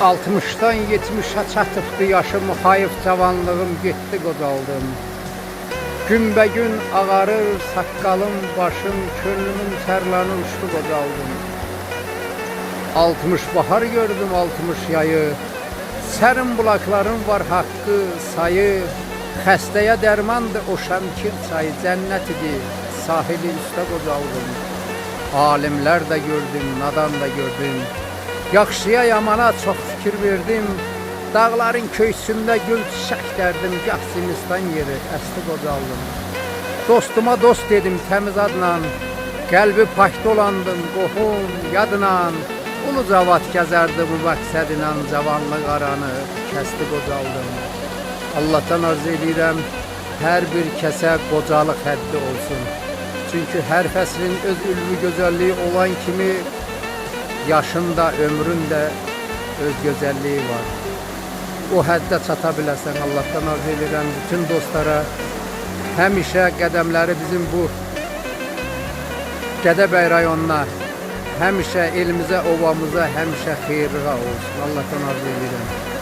60'dan 70'e çatıbdı yaşım, hayıf cavanlığım getdi qocaldım. Günbəgün ağarır saqqalım, başım, könlümün tərlanı uçdu qocaldım. 60 bahar gördüm 60 yayı. Sərin bulakların var haqqı, sayı. Xəstəyə dərmandır o şəmkir çayı, cənnət idi. Sahili üstə qocaldım. Alimlər də gördüm, nadan da gördüm. Yaxşıya yamana çox fikir verdim. Dağların köysündə gül çiçək dərdim, gah zimistan yeri, əsli qocaldım. Dostuma dost dedim təmiz adla, qəlbi pak dolandım, qohum, yadla. Ulu cavad gəzərdi bu məqsədinlə, cavanlıq aranı kəsdi qocaldım. Allahdan arzu edirəm, hər bir kəsə qocalıq həddi olsun. Çünki hər fəslin öz ülvi gözəlliyi olan kimi yaşında, ömründə öz gözəlliyi var. O həddə çata biləsən Allahdan arzu edirəm bütün dostlara həmişə qədəmləri bizim bu Gədəbəy rayonuna həmişə elimizə, ovamıza həmişə xeyirliğa olsun. Allahdan arzu edirəm.